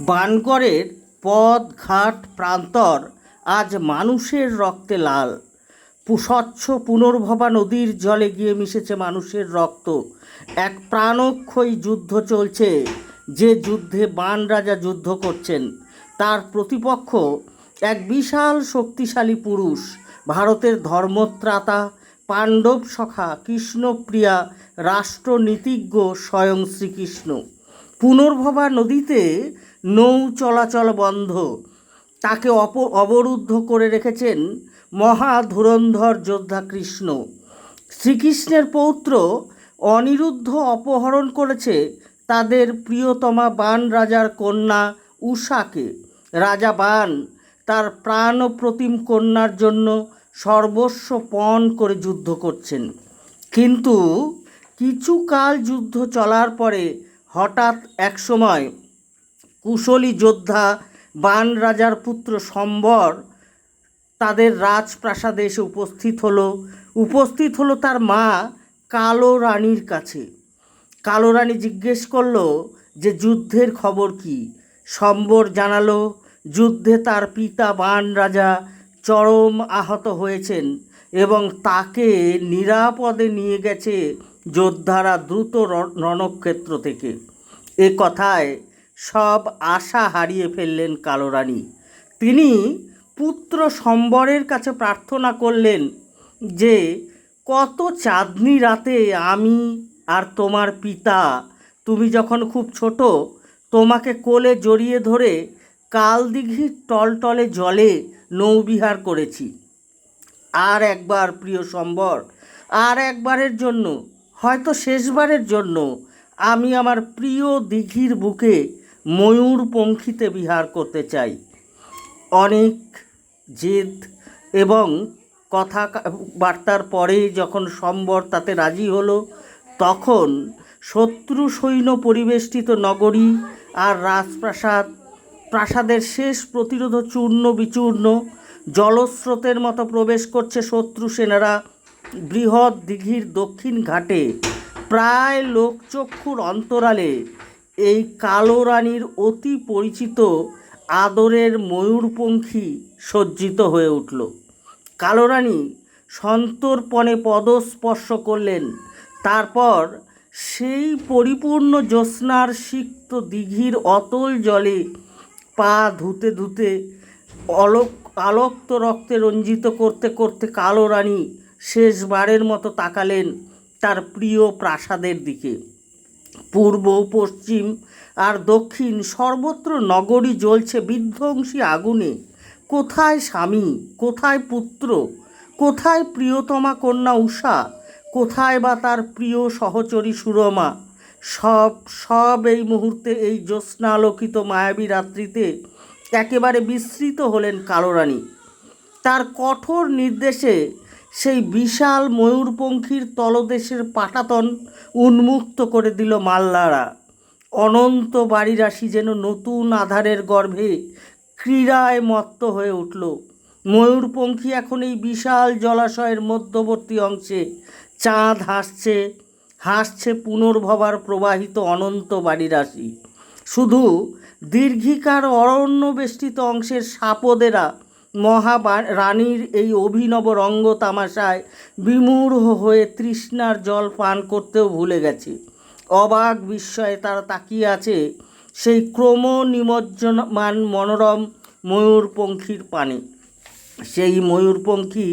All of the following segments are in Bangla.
বানগড়ের পথ ঘাট প্রান্তর আজ মানুষের রক্তে লাল। স্বচ্ছ পুনর্ভবা নদীর জলে গিয়ে মিশেছে মানুষের রক্ত। এক প্রাণক্ষয়ী যুদ্ধ চলছে। যে যুদ্ধে বান রাজা যুদ্ধ করছেন, তার প্রতিপক্ষ এক বিশাল শক্তিশালী পুরুষ। ভারতের ধর্মত্রাতা, পাণ্ডব সখা, কৃষ্ণপ্রিয়া, রাষ্ট্রনীতিজ্ঞ স্বয়ং শ্রীকৃষ্ণ। পুনর্ভবা নদীতে নৌ চলাচল বন্ধ। তাকে অপ, অবরুদ্ধ করে রেখেছেন মহা ধুরন্ধর যোদ্ধা কৃষ্ণ। শ্রীকৃষ্ণের পৌত্র অনিরুদ্ধ অপহরণ করেছে তাদের প্রিয়তমা বান রাজার কন্যা উষাকে রাজা বান তার প্রাণ প্রতিম কন্যার জন্য সর্বস্ব পণ করে যুদ্ধ করছেন। কিন্তু কিছুকাল যুদ্ধ চলার পরে হঠাৎ একসময় কুশলী যোদ্ধা, বান রাজার পুত্র সম্বর তাদের রাজপ্রাসাদে এসে উপস্থিত হলো। উপস্থিত হলো তার মা কালো রানীর কাছে। কালো রানী জিজ্ঞেস করল যে, যুদ্ধের খবর কি? সম্বর জানালো, যুদ্ধে তার পিতা বান রাজা চরম আহত হয়েছেন এবং তাকে নিরাপদে নিয়ে গেছে যোদ্ধারা দ্রুত রণক্ষেত্র থেকে। এ কথায় সব আশা হারিয়ে ফেললেন কালো রানী তিনি পুত্র সম্বরের কাছে প্রার্থনা করলেন যে, কত চাঁদনি রাতে আমি আর তোমার পিতা, তুমি যখন খুব ছোট, তোমাকে কোলে জড়িয়ে ধরে কালদিঘির টলটলে জলে নৌবিহার করেছি। আর একবার প্রিয় সম্বর, আর একবারের জন্য, হয়তো শেষবারের জন্য, আমি আমার প্রিয় দিঘির বুকে ময়ূর পঙ্খিতে বিহার করতে চাই। অনেক জেদ এবং কথা বার্তার পরে যখন সম্বর তাতে রাজি হলো, তখন শত্রু সৈন্য পরিবেষ্টিত নগরী আর রাজপ্রাসাদ, প্রাসাদের শেষ প্রতিরোধ চূর্ণ বিচূর্ণ, জলস্রোতের মতো প্রবেশ করছে শত্রু সেনারা। বৃহৎ দিঘির দক্ষিণ ঘাটে প্রায় লোকচক্ষুর অন্তরালে এই কালো রানীর অতি পরিচিত আদরের ময়ূরপঙ্খী সজ্জিত হয়ে উঠল। কালো রানী সন্তর্পণে পদস্পর্শ করলেন। তারপর সেই পরিপূর্ণ জ্যোৎস্নার সিক্ত দিঘির অতল জলে পা ধুতে ধুতে অলোক, আলোক্ত রক্তে রঞ্জিত করতে করতে কালো রানী শেষবারের মতো তাকালেন তার প্রিয় প্রাসাদের দিকে। পূর্ব, পশ্চিম আর দক্ষিণ সর্বত্র নগরী জ্বলছে বিধ্বংসী আগুনে। কোথায় স্বামী? কোথায় পুত্র? কোথায় প্রিয়তমা কন্যা উষা কোথায় বা তার প্রিয় সহচরী সুরমা? সব সব এই মুহূর্তে এই জ্যোৎস্নালোকিত মায়াবী রাত্রিতে একেবারে বিস্মৃত হলেন কালো রানী তার কঠোর নির্দেশে সেই বিশাল ময়ূরপঙ্খীর তলদেশের পাটাতন উন্মুক্ত করে দিল মাল্লারা। অনন্ত বাড়িরাশি যেন নতুন আধারের গর্ভে ক্রীড়ায় মত্ত হয়ে উঠল। ময়ূরপঙ্খী এখন এই বিশাল জলাশয়ের মধ্যবর্তী অংশে। চাঁদ হাসছে হাসছে পুনর্ভবার প্রবাহিত অনন্ত বাড়িরাশি। শুধু দীর্ঘিকার অরণ্য বেষ্টিত অংশের সাপদেরা মহা রানীর এই অভিনব রঙ্গ তামাশায় বিমূঢ় হয়ে তৃষ্ণার জল পান করতেও ভুলে গেছে। অবাক বিস্ময়ে তারা তাকিয়ে আছে সেই ক্রম নিমজ্জনমান মনোরম ময়ূরপঙ্খীর পানে। সেই ময়ূরপঙ্খী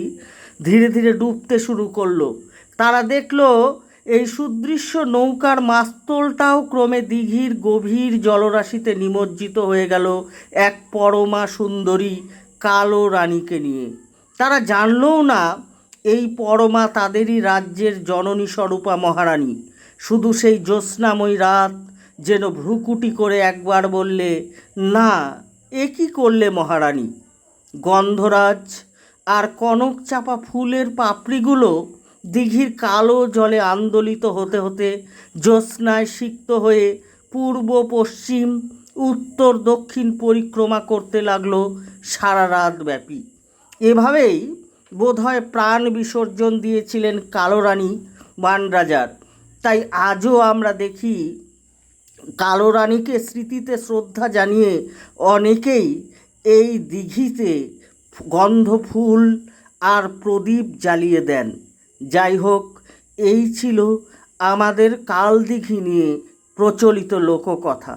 ধীরে ধীরে ডুবতে শুরু করল। তারা দেখল এই সুদৃশ্য নৌকার মাস্তলটাও ক্রমে দিঘির গভীর জলরাশিতে নিমজ্জিত হয়ে গেল এক পরমা সুন্দরী কালো রানীকে নিয়ে। তারা জানলও না এই পরমা তাদেরই রাজ্যের জননী স্বরূপা মহারানী। শুধু সেই জ্যোৎস্নাময়ী রাত যেন ভ্রুকুটি করে একবার বললে, না, এ কী করলে মহারানী? গন্ধরাজ আর কনক চাপা ফুলের পাপড়িগুলো দিঘির কালো জলে আন্দোলিত হতে হতে জ্যোৎস্নায় সিক্ত হয়ে পূর্ব পশ্চিম, উত্তর দক্ষিণ পরিক্রমা করতে লাগল সারা রাত ব্যাপী এভাবেই বোধহয় প্রাণ বিসর্জন দিয়েছিলেন কালো রানী বানরাজার। তাই আজও আমরা দেখি কালো রানীকে স্মৃতিতে শ্রদ্ধা জানিয়ে অনেকেই এই দিঘিতে গন্ধ, ফুল আর প্রদীপ জ্বালিয়ে দেন। যাই হোক, এই ছিল আমাদের কাল দিঘি নিয়ে প্রচলিত লোককথা।